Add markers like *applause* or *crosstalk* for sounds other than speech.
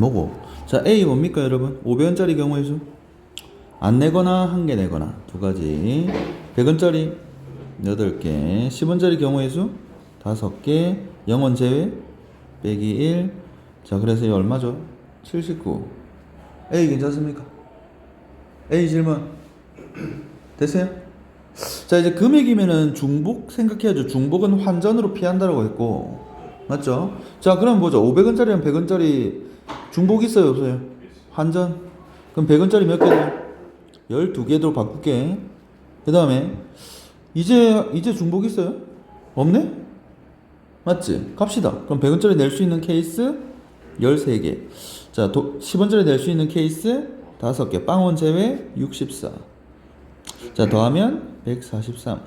뭐고? 자, A 뭡니까, 여러분? 500원짜리 경우의 수? 안 내거나 한 개 내거나 두 가지. 100원짜리 8개. 10원짜리 경우의 수? 5개. 0원 제외 빼기 1. 자, 그래서 이 얼마죠? 79. A 괜찮습니까? A 질문. *clears throat* 됐어요? 자, 이제 금액이면은 중복 생각해야죠. 중복은 환전으로 피한다라고 했고. 맞죠? 자, 그럼 보죠. 500원짜리랑 100원짜리 중복 있어요, 없어요? 환전. 그럼 100원짜리 몇 개죠? 12개로 바꿀게. 그 다음에, 이제, 이제 중복 있어요? 없네? 맞지? 갑시다. 그럼 100원짜리 낼 수 있는 케이스 13개. 자, 도, 10원짜리 낼 수 있는 케이스 5개. 빵원 제외 64. 자, 더하면 143.